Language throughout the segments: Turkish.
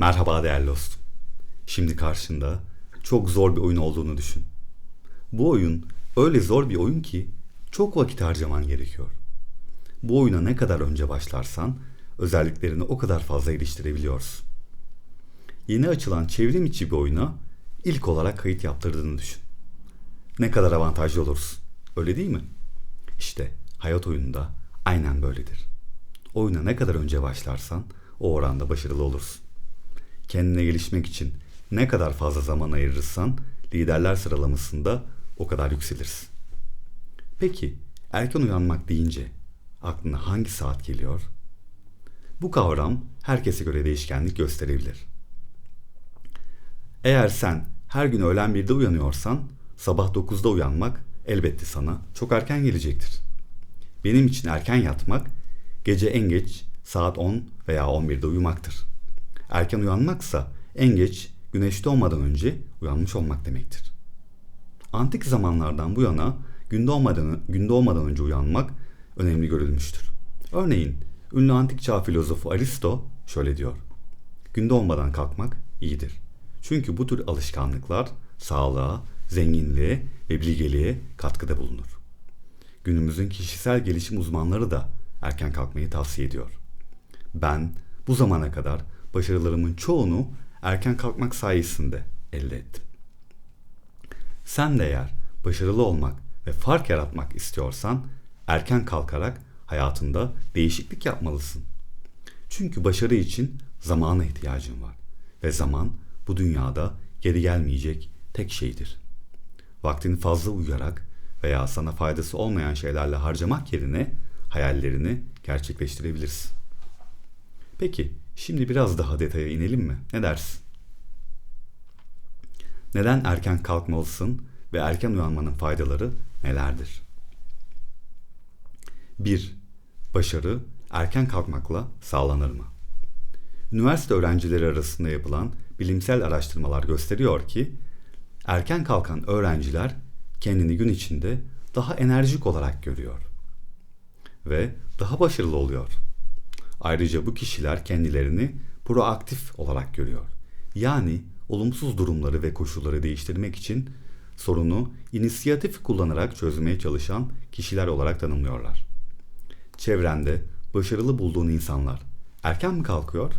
Merhaba değerli dostum. Şimdi karşında çok zor bir oyun olduğunu düşün. Bu oyun öyle zor bir oyun ki çok vakit harcaman gerekiyor. Bu oyuna ne kadar önce başlarsan özelliklerini o kadar fazla geliştirebiliyorsun. Yeni açılan çevrim içi bir oyuna ilk olarak kayıt yaptırdığını düşün. Ne kadar avantajlı olursun. Öyle değil mi? İşte hayat oyununda aynen böyledir. Oyuna ne kadar önce başlarsan o oranda başarılı olursun. Kendine gelişmek için ne kadar fazla zaman ayırırsan liderler sıralamasında o kadar yükselirsin. Peki erken uyanmak deyince aklına hangi saat geliyor? Bu kavram herkese göre değişkenlik gösterebilir. Eğer sen her gün öğlen birde uyanıyorsan sabah 9'da uyanmak elbette sana çok erken gelecektir. Benim için erken yatmak gece en geç saat 10 veya 11'de uyumaktır. Erken uyanmaksa en geç güneş doğmadan önce uyanmış olmak demektir. Antik zamanlardan bu yana gün doğmadan, gün doğmadan önce uyanmak önemli görülmüştür. Örneğin ünlü antik çağ filozofu Aristo şöyle diyor. Gün doğmadan kalkmak iyidir. Çünkü bu tür alışkanlıklar sağlığa, zenginliğe ve bilgeliğe katkıda bulunur. Günümüzün kişisel gelişim uzmanları da erken kalkmayı tavsiye ediyor. Ben bu zamana kadar başarılarımın çoğunu erken kalkmak sayesinde elde ettim. Sen de eğer başarılı olmak ve fark yaratmak istiyorsan erken kalkarak hayatında değişiklik yapmalısın. Çünkü başarı için zamana ihtiyacın var ve zaman bu dünyada geri gelmeyecek tek şeydir. Vaktini fazla uyuyarak veya sana faydası olmayan şeylerle harcamak yerine hayallerini gerçekleştirebilirsin. Peki, şimdi biraz daha detaya inelim mi? Ne dersin? Neden erken kalkmalısın ve erken uyanmanın faydaları nelerdir? 1. Başarı erken kalkmakla sağlanır mı? Üniversite öğrencileri arasında yapılan bilimsel araştırmalar gösteriyor ki erken kalkan öğrenciler kendini gün içinde daha enerjik olarak görüyor ve daha başarılı oluyor. Ayrıca bu kişiler kendilerini proaktif olarak görüyor. Yani olumsuz durumları ve koşulları değiştirmek için sorunu inisiyatif kullanarak çözmeye çalışan kişiler olarak tanımlıyorlar. Çevrende başarılı bulduğun insanlar erken mi kalkıyor?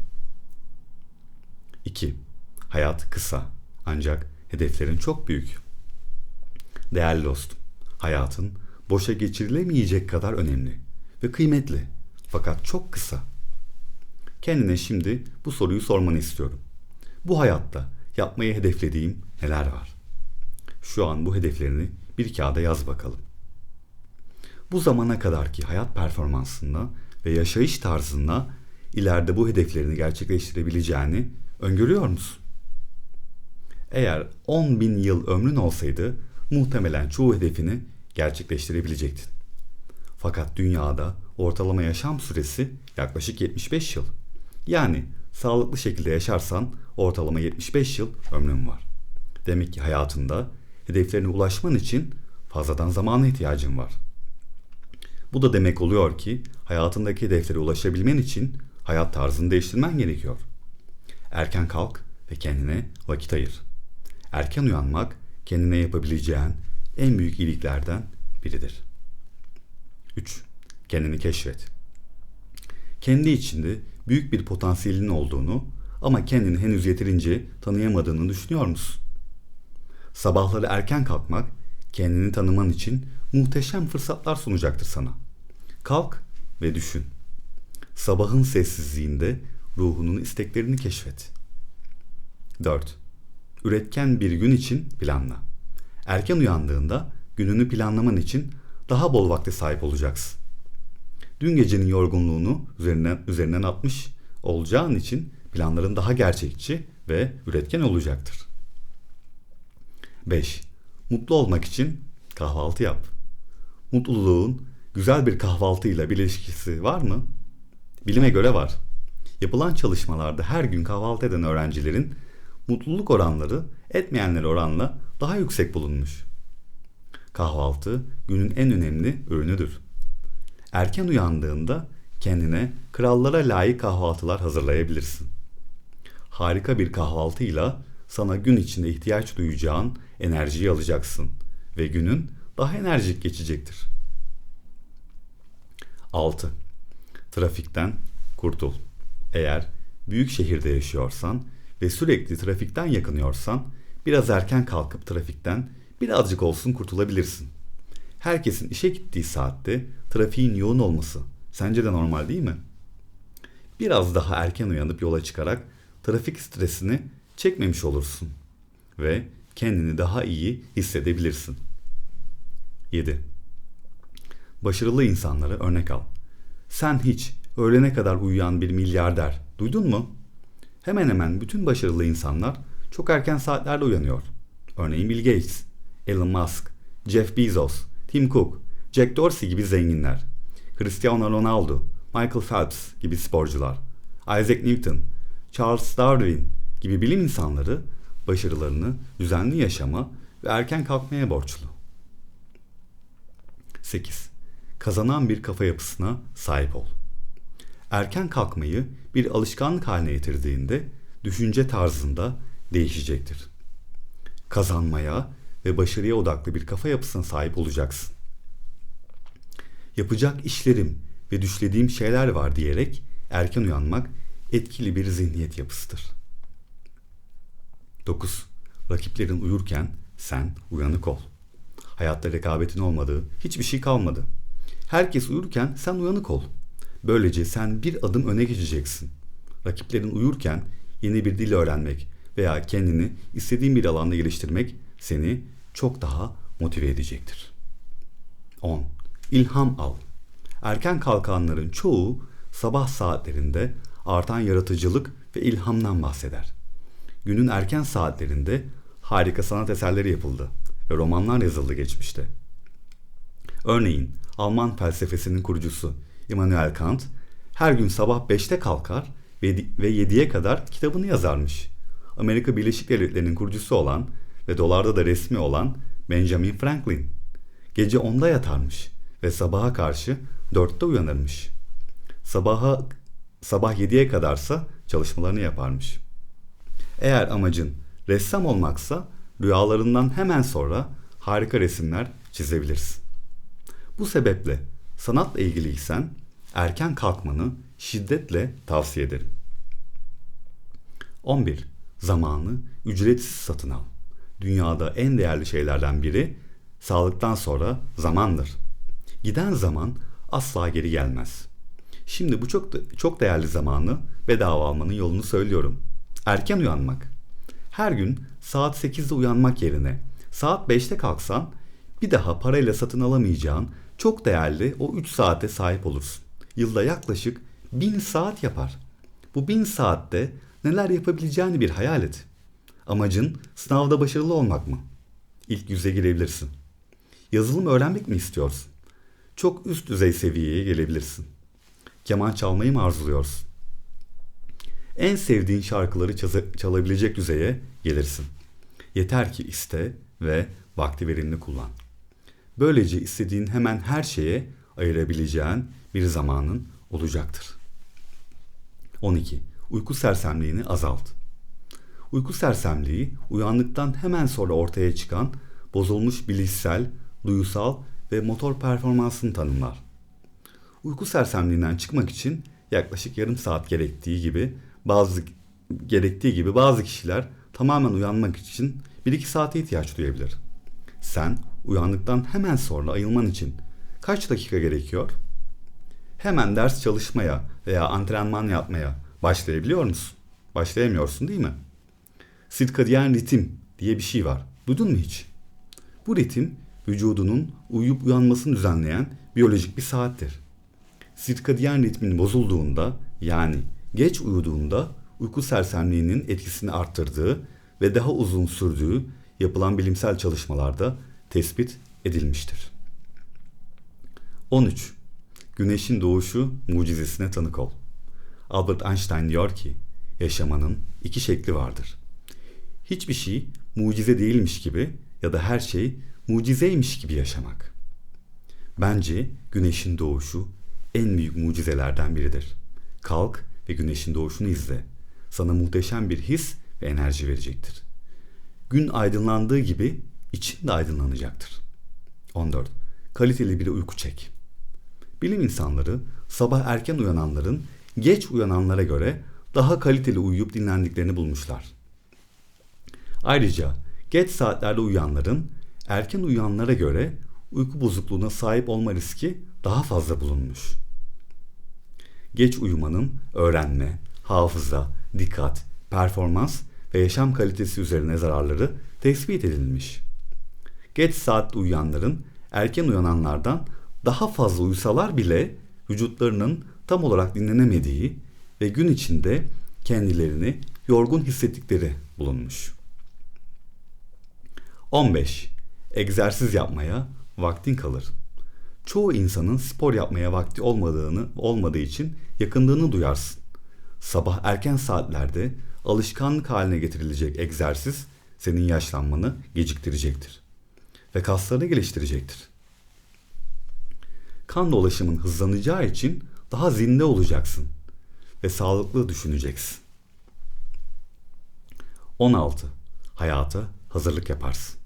2. Hayat kısa ancak hedeflerin çok büyük. Değerli dostum, hayatın boşa geçirilemeyecek kadar önemli ve kıymetli fakat çok kısa. Kendine şimdi bu soruyu sormanı istiyorum. Bu hayatta yapmayı hedeflediğim neler var? Şu an bu hedeflerini bir kağıda yaz bakalım. Bu zamana kadarki hayat performansında ve yaşayış tarzında ileride bu hedeflerini gerçekleştirebileceğini öngörüyor musun? Eğer 10 bin yıl ömrün olsaydı muhtemelen çoğu hedefini gerçekleştirebilecektin. Fakat dünyada ortalama yaşam süresi yaklaşık 75 yıl. Yani sağlıklı şekilde yaşarsan ortalama 75 yıl ömrün var. Demek ki hayatında hedeflerine ulaşman için fazladan zamana ihtiyacın var. Bu da demek oluyor ki hayatındaki hedeflere ulaşabilmen için hayat tarzını değiştirmen gerekiyor. Erken kalk ve kendine vakit ayır. Erken uyanmak kendine yapabileceğin en büyük iyiliklerden biridir. 3. Kendini keşfet. Kendi içinde büyük bir potansiyelin olduğunu ama kendini henüz yeterince tanıyamadığını düşünüyor musun? Sabahları erken kalkmak kendini tanıman için muhteşem fırsatlar sunacaktır sana. Kalk ve düşün. Sabahın sessizliğinde ruhunun isteklerini keşfet. 4. Üretken bir gün için planla. Erken uyandığında gününü planlaman için daha bol vakte sahip olacaksın. Dün gecenin yorgunluğunu üzerinden, üzerinden atmış olacağın için planların daha gerçekçi ve üretken olacaktır. 5. Mutlu olmak için kahvaltı yap. Mutluluğun güzel bir kahvaltıyla bir ilişkisi var mı? Bilime göre var. Yapılan çalışmalarda her gün kahvaltı eden öğrencilerin mutluluk oranları etmeyenler oranla daha yüksek bulunmuş. Kahvaltı günün en önemli ürünüdür. Erken uyandığında kendine krallara layık kahvaltılar hazırlayabilirsin. harika bir kahvaltıyla sana gün içinde ihtiyaç duyacağın enerjiyi alacaksın ve günün daha enerjik geçecektir. 6. Trafikten kurtul. Eğer büyük şehirde yaşıyorsan ve sürekli trafikten yakınıyorsan biraz erken kalkıp trafikten birazcık olsun kurtulabilirsin. Herkesin işe gittiği saatte trafiğin yoğun olması sence de normal değil mi? Biraz daha erken uyanıp yola çıkarak trafik stresini çekmemiş olursun ve kendini daha iyi hissedebilirsin. 7. Başarılı insanları örnek al. Sen hiç öğlene kadar uyuyan bir milyarder duydun mu? Hemen hemen bütün başarılı insanlar çok erken saatlerde uyanıyor. Örneğin Bill Gates, Elon Musk, Jeff Bezos, Tim Cook, Jack Dorsey gibi zenginler, Cristiano Ronaldo, Michael Phelps gibi sporcular, Isaac Newton, Charles Darwin gibi bilim insanları başarılarını düzenli yaşama ve erken kalkmaya borçlu. 8. Kazanan bir kafa yapısına sahip ol. Erken kalkmayı bir alışkanlık haline getirdiğinde düşünce tarzında değişecektir. Kazanmaya ve başarıya odaklı bir kafa yapısına sahip olacaksın. Yapacak işlerim ve düşlediğim şeyler var diyerek erken uyanmak etkili bir zihniyet yapısıdır. 9. Rakiplerin uyurken sen uyanık ol. Hayatta rekabetin olmadığı hiçbir şey kalmadı. Herkes uyurken sen uyanık ol. Böylece sen bir adım öne geçeceksin. Rakiplerin uyurken yeni bir dil öğrenmek veya kendini istediğin bir alanda geliştirmek seni çok daha motive edecektir. 10. İlham al. Erken kalkanların çoğu sabah saatlerinde artan yaratıcılık ve ilhamdan bahseder. Günün erken saatlerinde harika sanat eserleri yapıldı ve romanlar yazıldı geçmişte. Örneğin Alman felsefesinin kurucusu Immanuel Kant her gün sabah 5'te kalkar ve 7'ye kadar kitabını yazarmış. Amerika Birleşik Devletleri'nin kurucusu olan ve dolarda da resmi olan Benjamin Franklin gece 10'da yatarmış ve sabaha karşı 4'te uyanırmış. Sabaha sabah 7'ye kadarsa çalışmalarını yaparmış. Eğer amacın ressam olmaksa rüyalarından hemen sonra harika resimler çizebilirsin. Bu sebeple sanatla ilgiliysen erken kalkmanı şiddetle tavsiye ederim. 11. Zamanı ücretsiz satın al. Dünyada en değerli şeylerden biri sağlıktan sonra zamandır. Giden zaman asla geri gelmez. Şimdi bu çok çok değerli zamanı bedava almanın yolunu söylüyorum. Erken uyanmak. Her gün saat 8'de uyanmak yerine saat 5'te kalksan bir daha parayla satın alamayacağın çok değerli o 3 saate sahip olursun. Yılda yaklaşık 1000 saat yapar. Bu 1000 saatte neler yapabileceğini bir hayal et. Amacın sınavda başarılı olmak mı? İlk yüze girebilirsin. Yazılım öğrenmek mi istiyorsun? Çok üst düzey seviyeye gelebilirsin. Keman çalmayı mı arzuluyorsun? En sevdiğin şarkıları çalabilecek düzeye gelirsin. Yeter ki iste ve vakti verimli kullan. Böylece istediğin hemen her şeye ayırabileceğin bir zamanın olacaktır. 12. Uyku sersemliğini azalt. Uyku sersemliği uyandıktan hemen sonra ortaya çıkan bozulmuş bilişsel, duyusal ve motor performansını tanımlar. Uyku sersemliğinden çıkmak için yaklaşık yarım saat gerektiği gibi bazı gerektiği gibi bazı kişiler tamamen uyanmak için 1-2 saate ihtiyaç duyabilir. Sen uyandıktan hemen sonra ayılman için kaç dakika gerekiyor? Hemen ders çalışmaya veya antrenman yapmaya başlayabiliyor musun? Başlayamıyorsun değil mi? Sirkadiyen ritim diye bir şey var. Duydun mu hiç? Bu ritim vücudunun uyuyup uyanmasını düzenleyen biyolojik bir saattir. Sirkadiyen ritmin bozulduğunda yani geç uyuduğunda uyku sersemliğinin etkisini arttırdığı ve daha uzun sürdüğü yapılan bilimsel çalışmalarda tespit edilmiştir. 13. Güneşin doğuşu mucizesine tanık ol. Albert Einstein diyor ki, yaşamanın iki şekli vardır. Hiçbir şey mucize değilmiş gibi ya da her şey mucizeymiş gibi yaşamak. Bence güneşin doğuşu en büyük mucizelerden biridir. Kalk ve güneşin doğuşunu izle. sana muhteşem bir his ve enerji verecektir. Gün aydınlandığı gibi için de aydınlanacaktır. 14. Kaliteli bir uyku çek. Bilim insanları sabah erken uyananların geç uyananlara göre daha kaliteli uyuyup dinlendiklerini bulmuşlar. Ayrıca geç saatlerde uyuyanların erken uyanlara göre uyku bozukluğuna sahip olma riski daha fazla bulunmuş. Geç uyumanın öğrenme, hafıza, dikkat, performans ve yaşam kalitesi üzerine zararları tespit edilmiş. Geç saatte uyuyanların erken uyananlardan daha fazla uyusalar bile vücutlarının tam olarak dinlenemediği ve gün içinde kendilerini yorgun hissettikleri bulunmuş. 15. Egzersiz yapmaya vaktin kalır. Çoğu insanın spor yapmaya vakti olmadığını olmadığı için yakındığını duyarsın. Sabah erken saatlerde alışkanlık haline getirilecek egzersiz senin yaşlanmanı geciktirecektir ve kaslarını geliştirecektir. Kan dolaşımın hızlanacağı için daha zinde olacaksın ve sağlıklı düşüneceksin. 16. Hayata hazırlık yaparsın.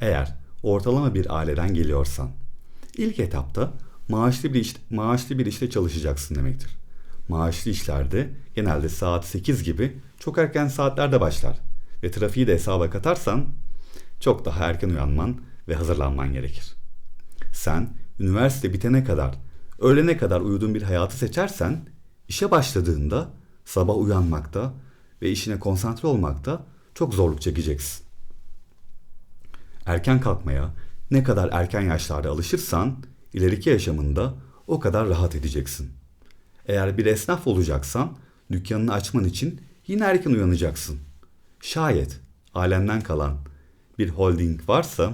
Eğer ortalama bir aileden geliyorsan, ilk etapta maaşlı bir, iş, maaşlı bir işte çalışacaksın demektir. Maaşlı işlerde genelde saat 8 gibi çok erken saatlerde başlar ve trafiği de hesaba katarsan çok daha erken uyanman ve hazırlanman gerekir. Sen üniversite bitene kadar, öğlene kadar uyuduğun bir hayatı seçersen, işe başladığında sabah uyanmakta ve işine konsantre olmakta çok zorluk çekeceksin. Erken kalkmaya ne kadar erken yaşlarda alışırsan, ileriki yaşamında o kadar rahat edeceksin. Eğer bir esnaf olacaksan, dükkanını açman için yine erken uyanacaksın. Şayet alemden kalan bir holding varsa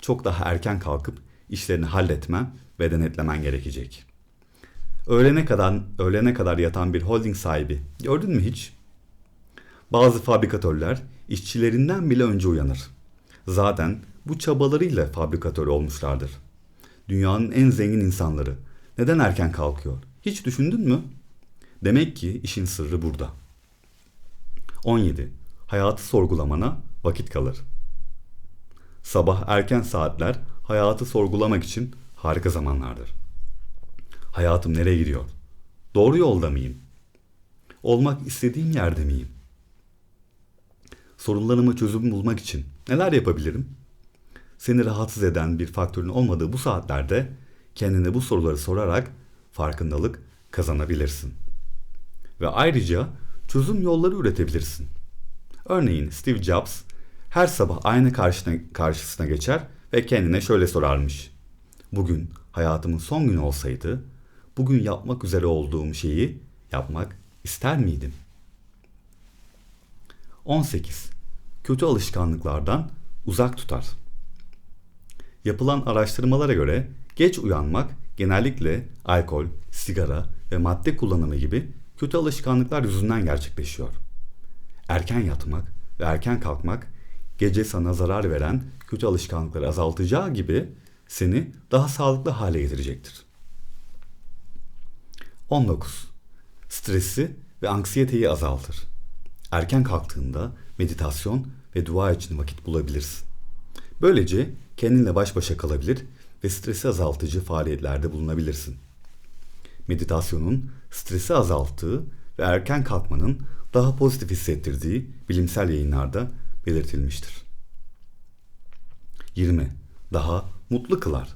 çok daha erken kalkıp işlerini halletmen ve denetlemen gerekecek. Öğlene kadar, öğlene kadar yatan bir holding sahibi gördün mü hiç? Bazı fabrikatörler işçilerinden bile önce uyanır. Zaten bu çabalarıyla fabrikatör olmuşlardır. Dünyanın en zengin insanları neden erken kalkıyor? Hiç düşündün mü? Demek ki işin sırrı burada. 17. Hayatı sorgulamana vakit kalır. Sabah erken saatler hayatı sorgulamak için harika zamanlardır. Hayatım nereye gidiyor? Doğru yolda mıyım? Olmak istediğim yerde miyim? Sorunlarıma çözüm bulmak için neler yapabilirim? Seni rahatsız eden bir faktörün olmadığı bu saatlerde kendine bu soruları sorarak farkındalık kazanabilirsin. Ve ayrıca çözüm yolları üretebilirsin. Örneğin Steve Jobs her sabah aynı karşına, karşısına geçer ve kendine şöyle sorarmış. Bugün hayatımın son günü olsaydı, bugün yapmak üzere olduğum şeyi yapmak ister miydim? 18. Kötü alışkanlıklardan uzak tutar. Yapılan araştırmalara göre geç uyanmak genellikle alkol, sigara ve madde kullanımı gibi kötü alışkanlıklar yüzünden gerçekleşiyor. Erken yatmak ve erken kalkmak gece sana zarar veren kötü alışkanlıkları azaltacağı gibi seni daha sağlıklı hale getirecektir. 19. Stresi ve anksiyeteyi azaltır. Erken kalktığında meditasyon ve dua için vakit bulabilirsin. Böylece kendinle baş başa kalabilir ve stresi azaltıcı faaliyetlerde bulunabilirsin. Meditasyonun stresi azalttığı ve erken kalkmanın daha pozitif hissettirdiği bilimsel yayınlarda belirtilmiştir. 20. Daha mutlu kılar.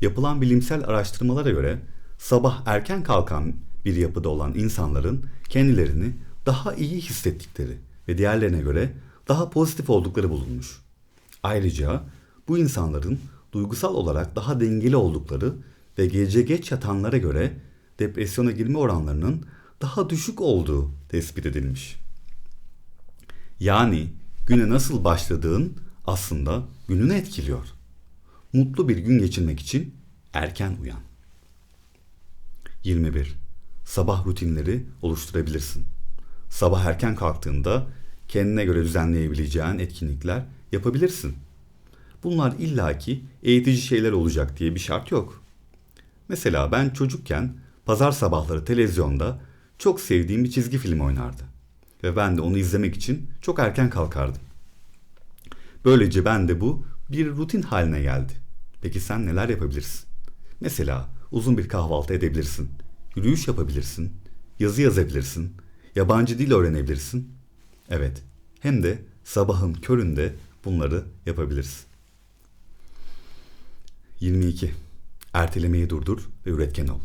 Yapılan bilimsel araştırmalara göre sabah erken kalkan bir yapıda olan insanların kendilerini daha iyi hissettikleri ve diğerlerine göre daha pozitif oldukları bulunmuş. Ayrıca bu insanların duygusal olarak daha dengeli oldukları ve gece geç yatanlara göre depresyona girme oranlarının daha düşük olduğu tespit edilmiş. Yani güne nasıl başladığın aslında gününü etkiliyor. Mutlu bir gün geçirmek için erken uyan. 21. Sabah rutinleri oluşturabilirsin. Sabah erken kalktığında kendine göre düzenleyebileceğin etkinlikler yapabilirsin. Bunlar illaki eğitici şeyler olacak diye bir şart yok. Mesela ben çocukken pazar sabahları televizyonda çok sevdiğim bir çizgi film oynardı. Ve ben de onu izlemek için çok erken kalkardım. Böylece ben de bu bir rutin haline geldi. Peki sen neler yapabilirsin? Mesela uzun bir kahvaltı edebilirsin. Yürüyüş yapabilirsin. Yazı yazabilirsin. Yabancı dil öğrenebilirsin. Evet, hem de sabahın köründe bunları yapabilirsin. 22. Ertelemeyi durdur ve üretken ol.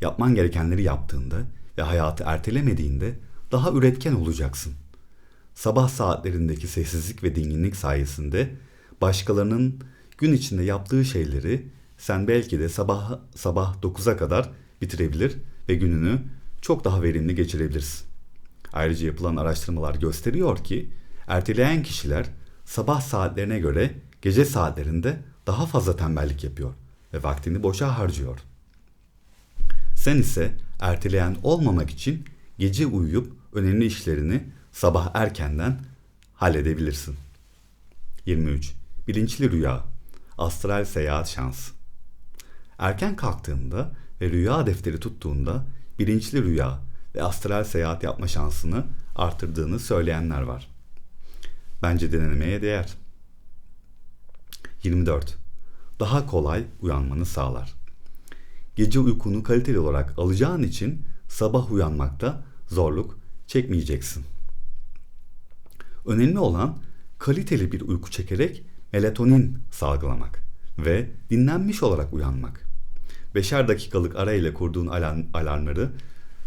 Yapman gerekenleri yaptığında ve hayatı ertelemediğinde daha üretken olacaksın. Sabah saatlerindeki sessizlik ve dinginlik sayesinde başkalarının gün içinde yaptığı şeyleri sen belki de sabah sabah 9'a kadar bitirebilir ve gününü çok daha verimli geçirebilirsin. Ayrıca yapılan araştırmalar gösteriyor ki erteleyen kişiler sabah saatlerine göre gece saatlerinde daha fazla tembellik yapıyor ve vaktini boşa harcıyor. Sen ise erteleyen olmamak için gece uyuyup önemli işlerini sabah erkenden halledebilirsin. 23. Bilinçli rüya. Astral seyahat şansı. Erken kalktığında ve rüya defteri tuttuğunda bilinçli rüya ve astral seyahat yapma şansını artırdığını söyleyenler var. Bence denemeye değer. 24. Daha kolay uyanmanı sağlar. Gece uykunu kaliteli olarak alacağın için sabah uyanmakta zorluk çekmeyeceksin. Önemli olan kaliteli bir uyku çekerek melatonin salgılamak ve dinlenmiş olarak uyanmak. Beşer dakikalık arayla kurduğun alarm, alarmları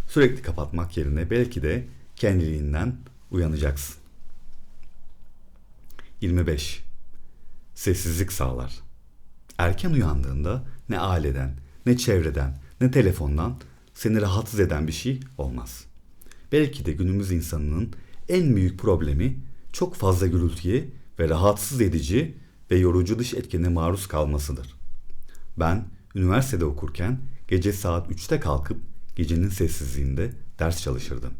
sürekli kapatmak yerine belki de kendiliğinden uyanacaksın. 25. Sessizlik sağlar. Erken uyandığında ne aileden, ne çevreden, ne telefondan seni rahatsız eden bir şey olmaz. Belki de günümüz insanının en büyük problemi çok fazla gürültüye ve rahatsız edici ve yorucu dış etkene maruz kalmasıdır. Ben üniversitede okurken gece saat 3'te kalkıp gecenin sessizliğinde ders çalışırdım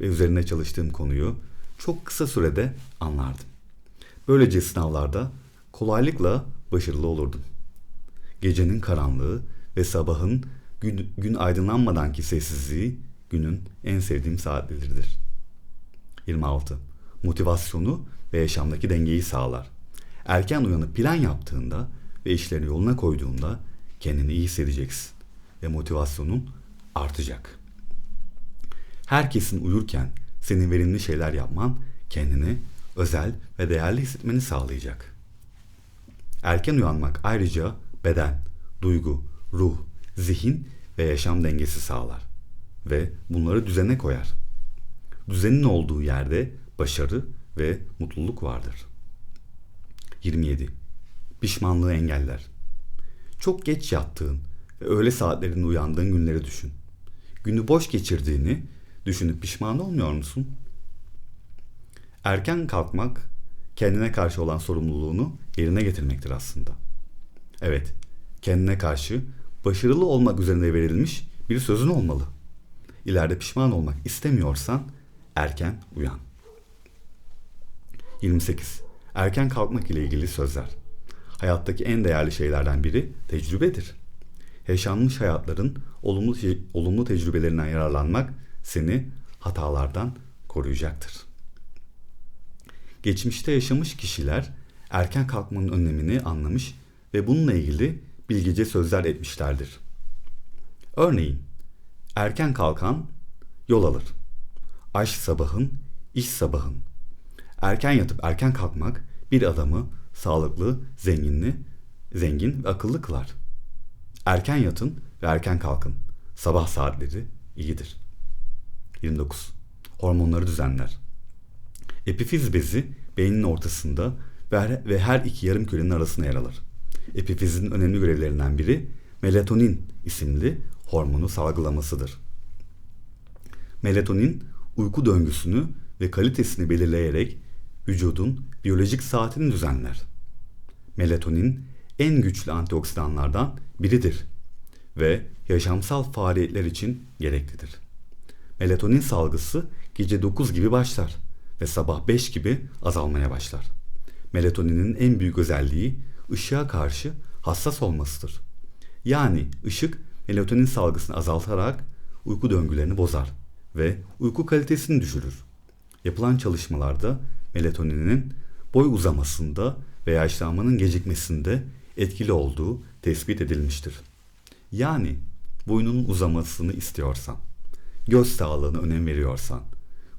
ve üzerine çalıştığım konuyu çok kısa sürede anlardım. Böylece sınavlarda kolaylıkla başarılı olurdum. Gecenin karanlığı ve sabahın gün, gün aydınlanmadanki sessizliği günün en sevdiğim saatleridir. 26. Motivasyonu ve yaşamdaki dengeyi sağlar. Erken uyanıp plan yaptığında ve işlerini yoluna koyduğunda kendini iyi hissedeceksin ve motivasyonun artacak. Herkesin uyurken senin verimli şeyler yapman kendini özel ve değerli hissetmeni sağlayacak. Erken uyanmak ayrıca beden, duygu, ruh, zihin ve yaşam dengesi sağlar ve bunları düzene koyar. Düzenin olduğu yerde başarı ve mutluluk vardır. 27. Pişmanlığı engeller. Çok geç yattığın ve öğle saatlerinde uyandığın günleri düşün. Günü boş geçirdiğini düşünüp pişman olmuyor musun? Erken kalkmak kendine karşı olan sorumluluğunu yerine getirmektir aslında. Evet, kendine karşı başarılı olmak üzerine verilmiş bir sözün olmalı. İleride pişman olmak istemiyorsan erken uyan. 28. Erken kalkmak ile ilgili sözler. Hayattaki en değerli şeylerden biri tecrübedir. Yaşanmış hayatların olumlu, olumlu tecrübelerinden yararlanmak seni hatalardan koruyacaktır. Geçmişte yaşamış kişiler erken kalkmanın önemini anlamış ve bununla ilgili bilgice sözler etmişlerdir. Örneğin, erken kalkan yol alır. Aş sabahın, iş sabahın. Erken yatıp erken kalkmak bir adamı sağlıklı, zenginli, zengin ve akıllı kılar. Erken yatın ve erken kalkın. Sabah saatleri iyidir. 29. Hormonları düzenler. Epifiz bezi beynin ortasında ve her iki yarım kürenin arasına yer alır. Epifizin önemli görevlerinden biri melatonin isimli hormonu salgılamasıdır. Melatonin uyku döngüsünü ve kalitesini belirleyerek vücudun biyolojik saatini düzenler. Melatonin en güçlü antioksidanlardan biridir ve yaşamsal faaliyetler için gereklidir. Melatonin salgısı gece 9 gibi başlar ve sabah 5 gibi azalmaya başlar. Melatoninin en büyük özelliği ışığa karşı hassas olmasıdır. Yani ışık melatonin salgısını azaltarak uyku döngülerini bozar ve uyku kalitesini düşürür. Yapılan çalışmalarda melatoninin boy uzamasında ve yaşlanmanın gecikmesinde etkili olduğu tespit edilmiştir. Yani boynunun uzamasını istiyorsan, göz sağlığına önem veriyorsan,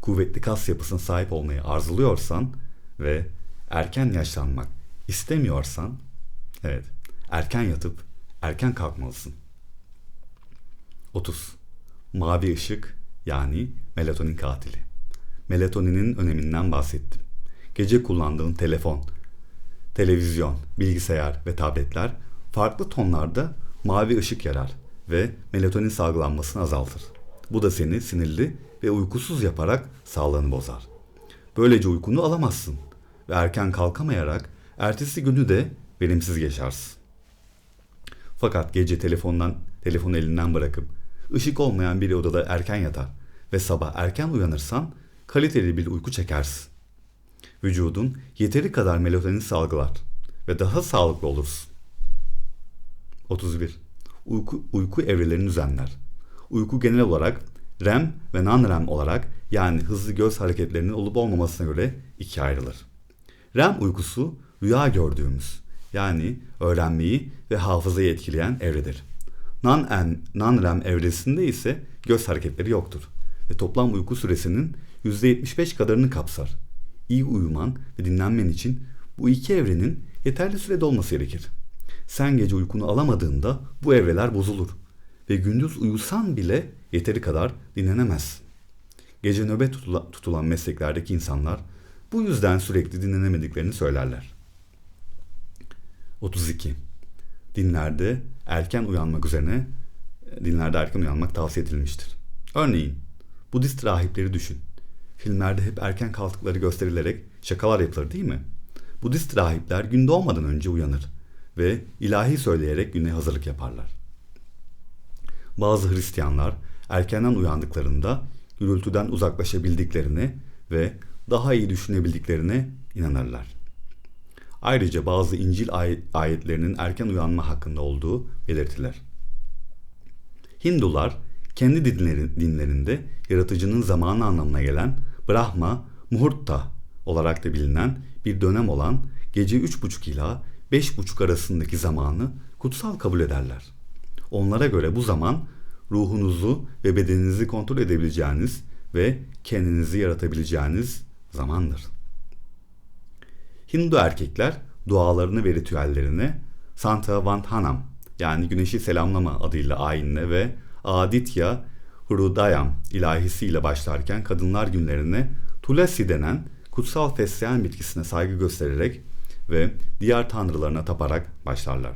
kuvvetli kas yapısına sahip olmayı arzuluyorsan ve erken yaşlanmak istemiyorsan, evet, erken yatıp erken kalkmalısın. 30. Mavi ışık yani melatonin katili. Melatoninin öneminden bahsettim. Gece kullandığın telefon, televizyon, bilgisayar ve tabletler farklı tonlarda mavi ışık yarar ve melatonin salgılanmasını azaltır. Bu da seni sinirli ve uykusuz yaparak sağlığını bozar. Böylece uykunu alamazsın ve erken kalkamayarak ertesi günü de verimsiz geçersin. Fakat gece telefondan telefonu elinden bırakıp ışık olmayan bir odada erken yatar ve sabah erken uyanırsan kaliteli bir uyku çekersin. Vücudun yeteri kadar melatonin salgılar ve daha sağlıklı olursun. 31. Uyku, uyku evrelerini düzenler. Uyku genel olarak REM ve non-REM olarak yani hızlı göz hareketlerinin olup olmamasına göre ikiye ayrılır. REM uykusu rüya gördüğümüz yani öğrenmeyi ve hafızayı etkileyen evredir. Non-REM evresinde ise göz hareketleri yoktur ve toplam uyku süresinin %75 kadarını kapsar. İyi uyuman ve dinlenmen için bu iki evrenin yeterli sürede olması gerekir. Sen gece uykunu alamadığında bu evreler bozulur ve gündüz uyusan bile yeteri kadar dinlenemezsin. Gece nöbet tutulan mesleklerdeki insanlar bu yüzden sürekli dinlenemediklerini söylerler. 32. Dinlerde erken uyanmak üzerine dinlerde erken uyanmak tavsiye edilmiştir. Örneğin Budist rahipleri düşün. Filmlerde hep erken kalktıkları gösterilerek şakalar yapılır değil mi? Budist rahipler gün doğmadan önce uyanır ve ilahi söyleyerek güne hazırlık yaparlar. Bazı Hristiyanlar erkenden uyandıklarında gürültüden uzaklaşabildiklerine ve daha iyi düşünebildiklerine inanırlar. Ayrıca bazı İncil ayetlerinin erken uyanma hakkında olduğu belirtilir. Hindular kendi dinleri, dinlerinde yaratıcının zamanı anlamına gelen Brahma Muhurta olarak da bilinen bir dönem olan gece 3.30 ila 5.30 arasındaki zamanı kutsal kabul ederler. Onlara göre bu zaman ruhunuzu ve bedeninizi kontrol edebileceğiniz ve kendinizi yaratabileceğiniz zamandır. Hindu erkekler dualarını ve ritüellerini Santa Vandhanam yani güneşi selamlama adıyla ayinle ve Aditya Hrudayam ilahisiyle başlarken kadınlar günlerine Tulasi denen kutsal fesleğen bitkisine saygı göstererek ve diğer tanrılarına taparak başlarlar.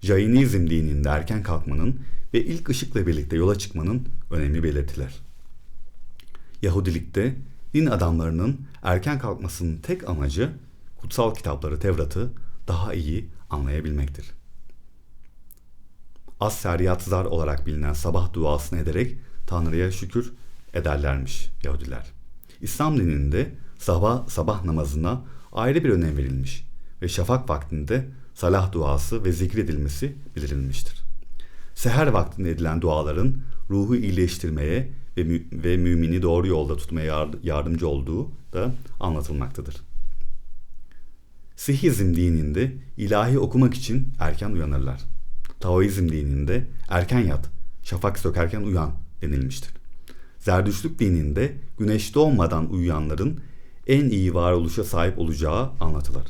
Jainizm dininde erken kalkmanın ve ilk ışıkla birlikte yola çıkmanın önemi belirtilir. Yahudilikte din adamlarının erken kalkmasının tek amacı kutsal kitapları Tevrat'ı daha iyi anlayabilmektir. As-Seriyatzar olarak bilinen sabah duasını ederek Tanrı'ya şükür ederlermiş Yahudiler. İslam dininde sabah, sabah namazına ayrı bir önem verilmiş ve şafak vaktinde salah duası ve zikredilmesi bildirilmiştir. Seher vaktinde edilen duaların ruhu iyileştirmeye ve, mü ve mümini doğru yolda tutmaya yardımcı olduğu da anlatılmaktadır. Sihizm dininde ilahi okumak için erken uyanırlar. Taoizm dininde erken yat, şafak sökerken uyan denilmiştir. Zerdüşlük dininde güneş doğmadan uyuyanların en iyi varoluşa sahip olacağı anlatılır.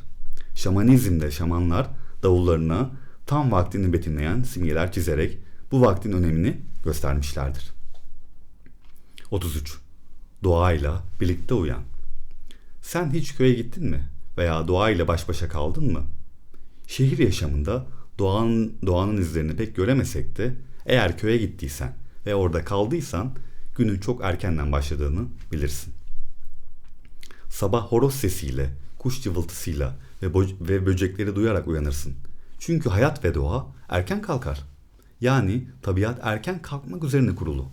Şamanizmde şamanlar davullarına tam vaktini betimleyen simgeler çizerek bu vaktin önemini göstermişlerdir. 33. Doğayla birlikte uyan. Sen hiç köye gittin mi? Veya doğayla baş başa kaldın mı? Şehir yaşamında doğanın, doğanın izlerini pek göremesek de eğer köye gittiysen ve orada kaldıysan günün çok erkenden başladığını bilirsin. Sabah horoz sesiyle, kuş cıvıltısıyla ve, ve böcekleri duyarak uyanırsın. Çünkü hayat ve doğa erken kalkar. Yani tabiat erken kalkmak üzerine kurulu.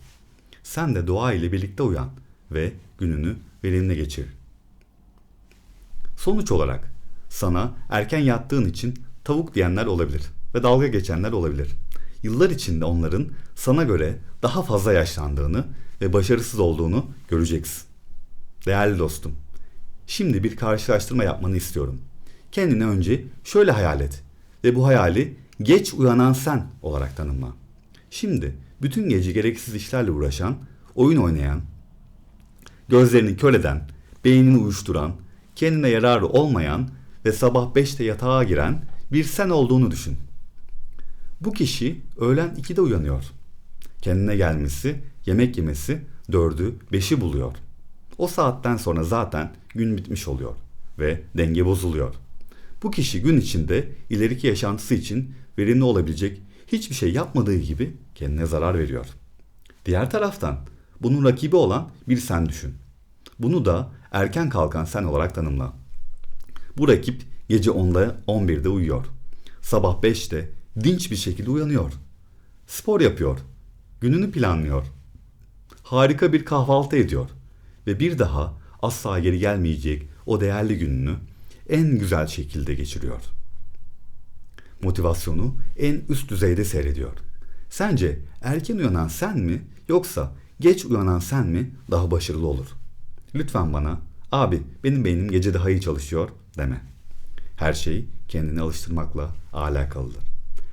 Sen de doğa ile birlikte uyan ve gününü verimli geçir. Sonuç olarak sana erken yattığın için tavuk diyenler olabilir ve dalga geçenler olabilir. Yıllar içinde onların sana göre daha fazla yaşlandığını ve başarısız olduğunu göreceksin. Değerli dostum, şimdi bir karşılaştırma yapmanı istiyorum. Kendini önce şöyle hayal et ve bu hayali geç uyanan sen olarak tanımla. Şimdi bütün gece gereksiz işlerle uğraşan, oyun oynayan, gözlerini kör eden, beynini uyuşturan, kendine yararı olmayan ve sabah 5'te yatağa giren bir sen olduğunu düşün. Bu kişi öğlen 2'de uyanıyor. Kendine gelmesi, yemek yemesi 4'ü 5'i buluyor. O saatten sonra zaten gün bitmiş oluyor ve denge bozuluyor. Bu kişi gün içinde ileriki yaşantısı için verimli olabilecek hiçbir şey yapmadığı gibi kendine zarar veriyor. Diğer taraftan bunun rakibi olan bir sen düşün. Bunu da erken kalkan sen olarak tanımla. Bu rakip gece 10'da 11'de uyuyor. Sabah 5'te dinç bir şekilde uyanıyor. Spor yapıyor. Gününü planlıyor. Harika bir kahvaltı ediyor. Ve bir daha asla geri gelmeyecek o değerli gününü en güzel şekilde geçiriyor. Motivasyonu en üst düzeyde seyrediyor. Sence erken uyanan sen mi yoksa geç uyanan sen mi daha başarılı olur? Lütfen bana abi benim beynim gece daha iyi çalışıyor deme. Her şey kendini alıştırmakla alakalıdır.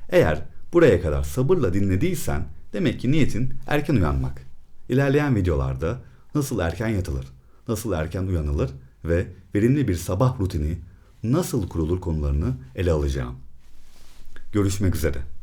Eğer buraya kadar sabırla dinlediysen demek ki niyetin erken uyanmak. İlerleyen videolarda nasıl erken yatılır, nasıl erken uyanılır ve verimli bir sabah rutini nasıl kurulur konularını ele alacağım. Görüşmek üzere.